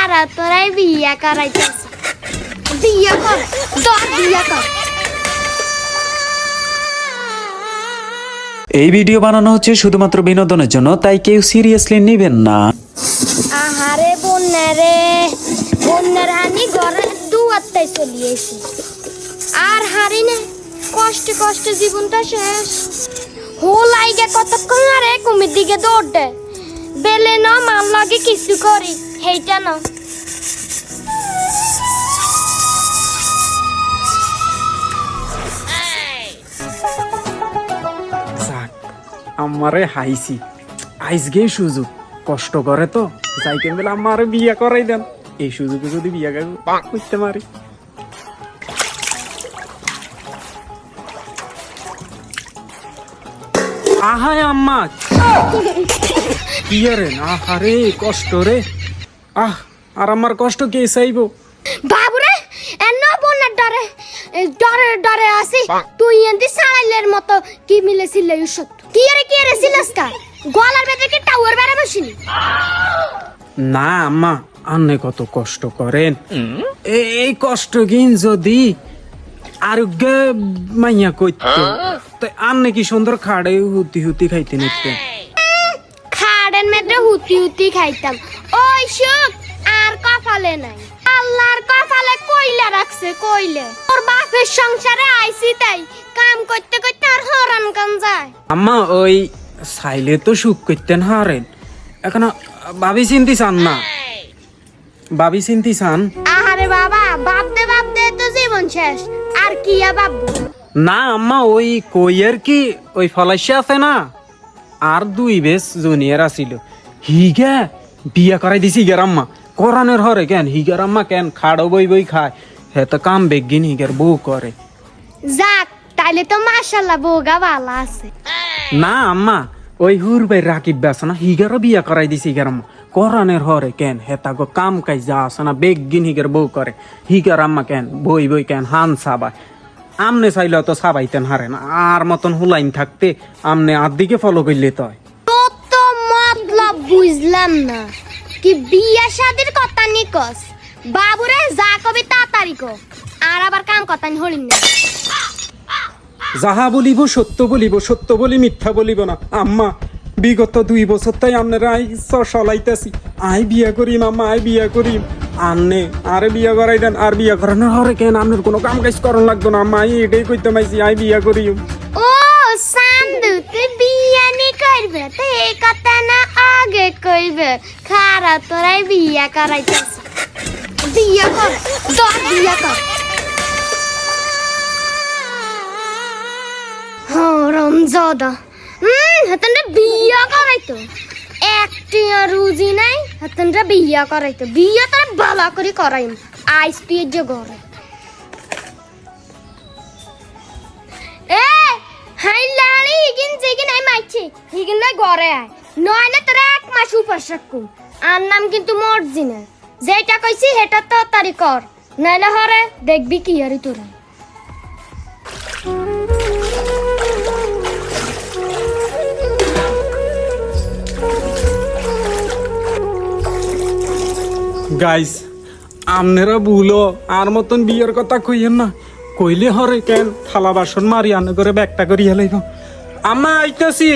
খারা তোরাই বিয়া করাইতেছ। বিয়া কর তোর বিয়া কর। এই ভিডিও বানানো হচ্ছে শুধুমাত্র বিনোদনের জন্য তাই কেউ সিরিয়াসলি নেবেন না। আহারে বন্যা রে বন্যার হানি ঘরে দুয়াত্তাই চলিয়েছি আর হারি না কষ্টে কষ্টে জীবনটা শেষ। হোলাই গে কতক্ষণ আরে কুমির দিকে দৌড় দে বেলে না মাল লাগে কিছু করি। সেইটা না। যাক আমারে হাইছি। আইসগে সুযোগ। কষ্ট করে তো। যাইকেন বেলা আমারে বিয়া করাই দেন। এই সুযোগে যদি বিয়া করতে পারি। আহায় আম্মা! কি রে আহারে কষ্ট রে। আহ আর আমার কষ্ট কে চাইব? বাবুরে এন্ন বন্যার ডরে এ, ডরে ডরে আসি তুই এন্দি সারাইলের মতো কি মিলেছিল ইউসত কি আরে কি আরে সিলাসকা গলার ভেতরে কি টাওয়ার বেড়া বসিনি? না আম্মা আন্নে কত কষ্ট করেন। এই কষ্ট কিন যদি আরোগ্য মাইয়া কইতো তো আন্নে কি সুন্দর খাড়ে হুতি হুতি খাইতে নিতেন খাড়ের মেদ্রে হুতি হুতি খাইতাম। ওই সুখ আর কপালে নাই। আল্লাহর কপালে কইলা রাখছে কইলে। তোর বাপের সংসারে আইছি তাই কাম করতে করতে আর হরান কাম যায়। আম্মা ওই সাইলে তো সুখ করতেন হারেন। এখন ভাবি চিন্তি চান না। ভাবি চিন্তি চান। আহারে বাবা বাপ দে বাপ দে তো জীবন শেষ আর কি ভাববো? না আম্মা ওই কইয়ের কি ওই ফলাইসে আছে না। আর দুই বেশ জুনিয়র আসিল হিগা বিয়া করাই দিছি হিগার আম্মা। কোরআনের হরে কেন? হিগার আম্মা কেন? খাড়ো বই বই খায়। হে তো কাম বেগিন হিগার বউ করে। যাক তাইলে তো মাশাল্লাহ বউগা ভালো আছে। না আম্মা ওই হুর ভাই রাকিব বেস না হিগারও বিয়া করাই দিছি হিগার আম্মা। কোরআনের হরে কেন? হেতা গো কাম কাজ যা আছে না বেগিন হিগার বউ করে। হিগার আম্মা কেন? বই বই কেন? হান সাবাই। আমনে চাইলে তো সাবাইতেন হারেন আর মতন হুলাইন থাকতে আমনে আর দিকে ফলো করলে তো তোর তো মতলব বুঝলাম না। কি বিয়া শাদির কথা নিকস? বাবুরে যা কবি তাড়াতাড়ি কো। আর আবার কাম কথা নি হলিন না। যাহা বলিব সত্য বলিব সত্য বলি মিথ্যা বলিব না। আম্মা বিগত দুই বছর তাই আপনারা আই চলাইতেছি আই বিয়া করিম আম্মা আই বিয়া করিম। আন্নে আরে বিয়া করাই দেন আর বিয়া করানোর হরে কেন? আপনার কোনো কাম কাজ করন লাগতো না আম্মা আই এটাই কইতে মাইছি আই বিয়া করিম। ও সান্দু তুই বিয়া নি করবে তো এই কথা না আগে কইবে, খারা তোরাই বিয়া করাইতেছ। বিয়া কর দর বিয়া কর। হরম জদা হুম হাতনটা বিয়া করাইতো। একটি রুজি নাই, হাতনটা বিয়া করাইতো। বিয়া তার বালা করে করাইম, আইস তুই যে ঘরে এ হাই লাড়ি হিগিন জিগিন আই মাইছি, হিগিন না ঘরে আয়। নয় না তোরা এক মাস উপাস রাখুম আর নাম কিন্তু মর্জি না। যেটা কইছি সেটা তো তারি কর। নাইলে হরে দেখবি কি আরি তোরা। গাইস আপনারা ভুলো, আর মতন বিয়ের কথা কইয়েন না। কইলে হরে কেন, থালা বাসন মারি আনে করে ব্যাগটা করি হেলাইব আম্মা, আইতাছি।